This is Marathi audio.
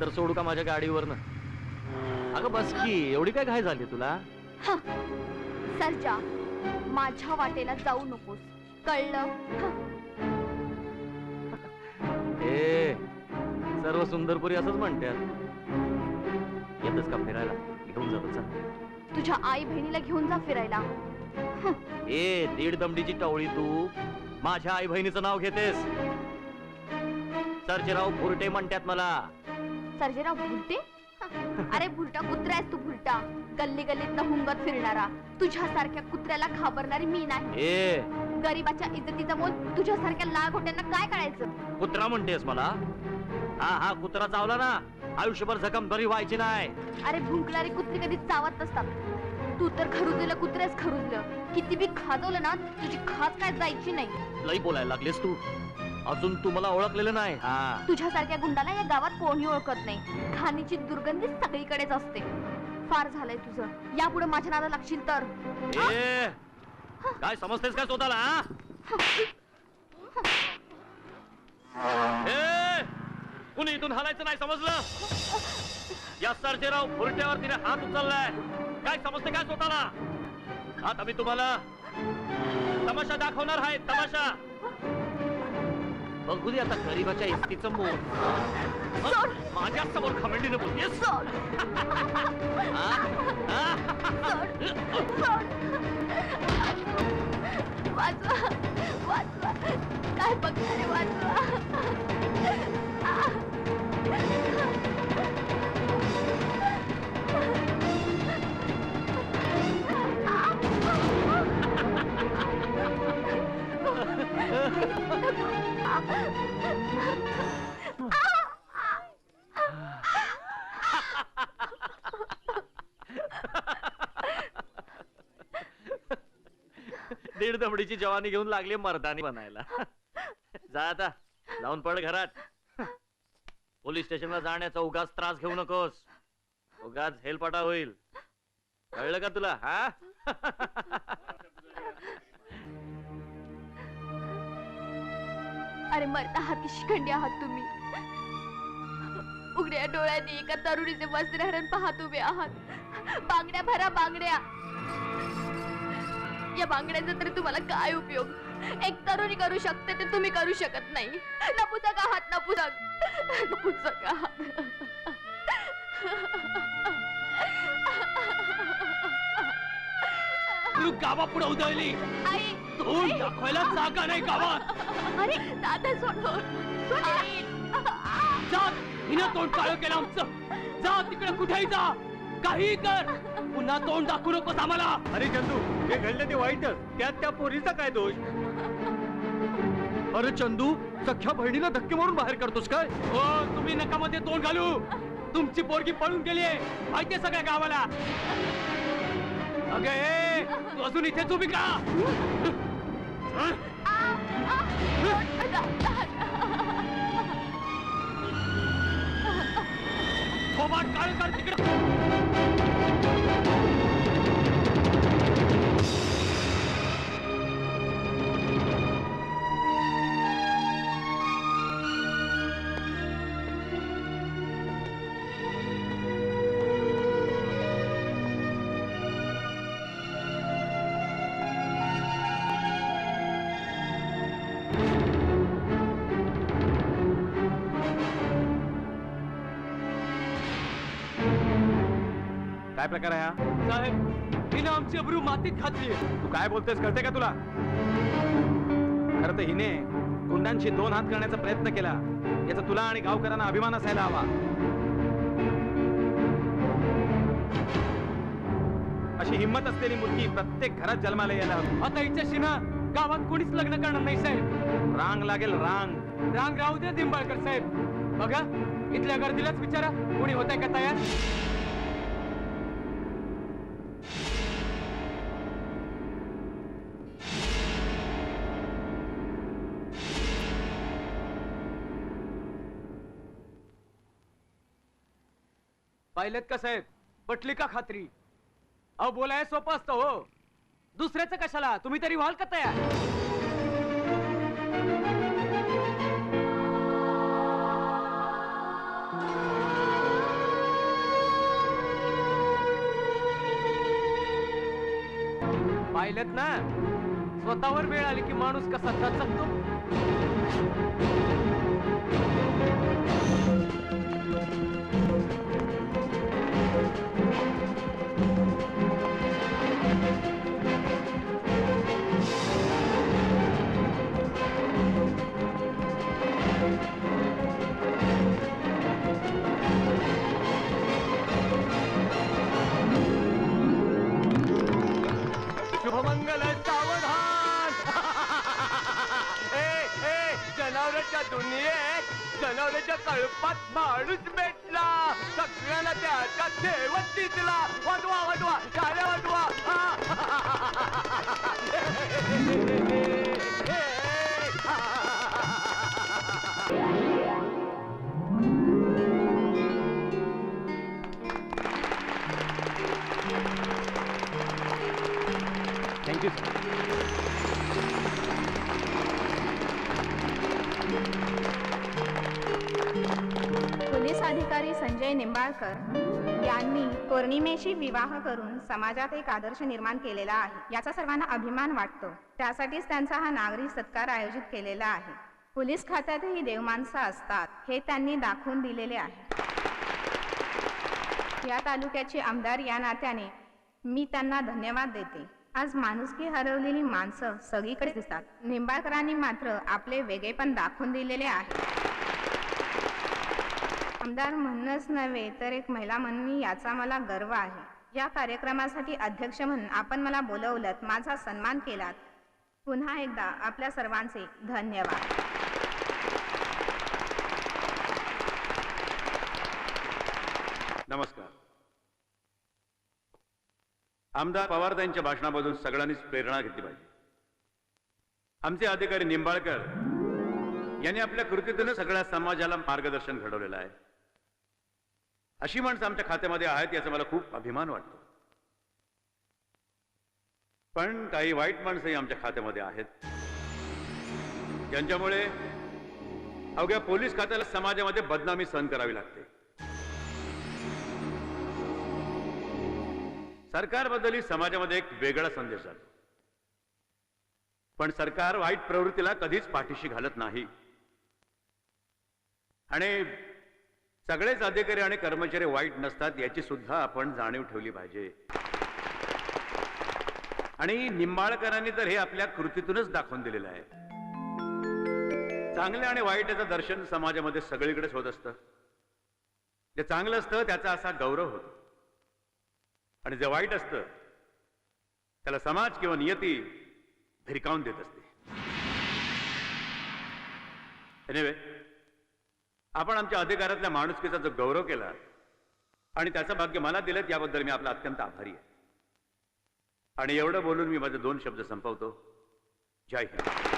तर सोडू का माझ्या गाडीवर अगं बस की एवढी काय घाय झाली तुला? सरजा माझ्या वाटेला जाऊ नकोस. कळलं? हं. ए सर्व सुंदरपुरी असंच म्हणतात येतच का फिरायला? घेऊन जातो तुझ्या आई बहिणीला घेऊन जा फिरायला. ए दीड दमडीची टवळी तू. माझ्या आई बहिणीचं नाव घेतेस. सर्जेराव भुरटे म्हणतात मला. सर्जेराव भुलटे हं. अरे भुलटा कुत्रा आहेस तू भुलटा गल्ली गल्लीत हुंगत फिरणारा. तुझ्यासारख्या कुत्र्याला घाबरणारी मी नाही. ए. गरीबाच्या इज्जतीचा मोल तुझ्यासारख्या लाघोट्यांना काय कळायचं? कुत्रा म्हणतेस मला? हा हा कुत्रा चावला ना आयुष्यभर जखम बरी व्हायची नाही. अरे भुंकणारी कुत्री कधी चावत नसतात. तू तर खरुजलेलं कुत्रेच खरुजलं. किती बी खाजवलं ना तुझी खाज काय जायची नाही. लई बोलायला लागलीस तू. अजून तू मला ओळखलेलं नाही. हा. तुझ्यासारख्या गुंडाला या गावात कोणी ओळखत नाही. खाणीची दुर्गंधी सगळीकडेच असते. फार झालंय तुझं. यापुढे माझ्या नादा लागशील तर. ए काय समजतेस काय स्वतःला हा? ए कुणी इथून हलायचं नाही समजलं? या सर्जेराव फुरट्यावर तिने हात उचललाय. काय समजते काय स्वतःला? आता मी तुम्हाला तमाशा दाखवणार आहे तमाशा. बघू दे आता गरीबाच्या इस्तीचं मोड सोड. माझ्यासमोर खमंडीने बोलतेस सोड, हा? हा? सोड, सोड. वाचवा. वाचवा. काय बघणारे वाचवा? दीड दमडीची जवानी घेऊन लागली मर्दानी बनायला. जा आता जाऊन पड घरात. पोलीस स्टेशनला जाण्याचा उगाच त्रास घेऊ नकोस. उगाच हेलपाटा होईल. कळलं का तुला हा? अरे मरता आहात शिखंडी आहात तुम्ही. उघड्या डोळ्यांनी एका तरुणीचे वस्त्रहरण पाहत उभे आहात. बांगड्या भरा बांगड्या. या बांगड्यांचा तरी तुम्हाला काय उपयोग? एक तरुणी करू शकते ते तुम्ही करू शकत नाही. नपुसक आहात नपुसक नपुसक आहात तू गावा पुढे उधळली आई. तोंड दाखवायला जागा नाही गावात. अरे दादा सोडून जा हिनं तोंड काळ केलं आमचं. जा तिकडे कुठेही जा. काही कर पुन्हा तोंड दाखवू नकोस आम्हाला अरे चंदू हे घडलं ते वाईटच त्यात त्या पोरीचा काय दोष अरे चंदू सख्या बहिणीला धक्के मारून बाहेर करतोस काय हो तुम्ही नकामध्ये तोंड घालू तुमची पोरगी पळून गेली माहितीये सगळ्या गावाला अगं ए तू अजून इथेच उभी का थोबाड काळ कर तिकडे काय प्रकार आहे हा? साहेब हिने आमची अब्रू मातीत घातली तू काय बोलतोयस कळते का तुला? खरं तर हिने गुंडांशी दोन हात करण्याचा प्रयत्न केला. याचा तुला आणि गावकऱ्यांना अभिमान असायला हवा. अशी हिंमत असलेली मुलगी प्रत्येक घरात जन्माला यायला हवी. आता हिच्याशी ना गावात कोणीच लग्न करणार नाही साहेब. रांग लागेल रांग. रांग राहू दे दिंबाळकर साहेब. बघा इथल्या गर्दीलाच विचारा कोणी होत का तयार? पाहिलेत का साहेब? पटली का खात्री? अहो बोलाय सोपं असतं हो. दुसऱ्याचं कशाला? तुम्ही तरी व्हाल का तयार? पाहिलेत ना? स्वतःवर वेळ आली की माणूस कसा थचकतो? जनावरांच्या कळपात माणूस भेटला. सगळ्याला त्याच्या ठेवत दिसला. वाटवा वाटवा झाल्या वाटवा. थँक्यू पोलीस अधिकारी संजय निंबाळकर यांनी पौर्णिमेशी विवाह करून समाजात एक आदर्श निर्माण केलेला आहे. याचा सर्वांना अभिमान वाटतो. त्यासाठीच त्यांचा हा नागरी सत्कार आयोजित केलेला आहे. पोलीस खात्यातही देवमाणसं असतात हे त्यांनी दाखवून दिलेले आहे. या तालुक्याचे आमदार या नात्याने मी त्यांना धन्यवाद देते. आज माणुसकी हरवलेली माणसं सगळीकडे दिसतात. निंबाळकरांनी मात्र आपले वेगळेपण दाखवून दिलेले आहे. आमदार म्हणूनच नव्हे तर एक महिला म्हणून याचा मला गर्व आहे. या कार्यक्रमासाठी अध्यक्ष म्हणून आपण मला बोलवलं माझा सन्मान केलात. पुन्हा एकदा आपल्या सर्वांचे धन्यवाद. नमस्कार. आमदार पवार यांच्या भाषणामधून सगळ्यांनीच प्रेरणा घेतली पाहिजे. आमचे अधिकारी निंबाळकर यांनी आपल्या कृतीतून सगळ्या समाजाला मार्गदर्शन घडवलेलं आहे. अशी माणसं आमच्या खात्यामध्ये आहेत याचा मला खूप अभिमान वाटतो. पण काही वाईट माणसंही आमच्या खात्यामध्ये आहेत. ज्यांच्यामुळे अवघ्या पोलीस खात्याला समाजामध्ये बदनामी सहन करावी लागते. सरकारबद्दलही समाजामध्ये एक वेगळा संदेश जातो. पण सरकार वाईट प्रवृत्तीला कधीच पाठीशी घालत नाही. आणि सगळेच अधिकारी आणि कर्मचारी वाईट नसतात याची सुद्धा आपण जाणीव ठेवली पाहिजे. आणि निंबाळकरांनी तर हे आपल्या कृतीतूनच दाखवून दिलेलं आहे. चांगले आणि वाईटाचं दर्शन समाजामध्ये सगळीकडेच होत असतं. जे चांगलं असतं त्याचा असा गौरव होतो. आणि जे वाईट असतं त्याला समाज किंवा नियती भिरकावून देत असते. एनिवे आपण आमच्या अधिकारातल्या माणुसकीचा जो गौरव केला आणि त्याचं भाग्य मला दिलं याबद्दल मी आपला अत्यंत आभारी आहे. आणि एवढं बोलून मी माझे दोन शब्द संपवतो. जय हिंद.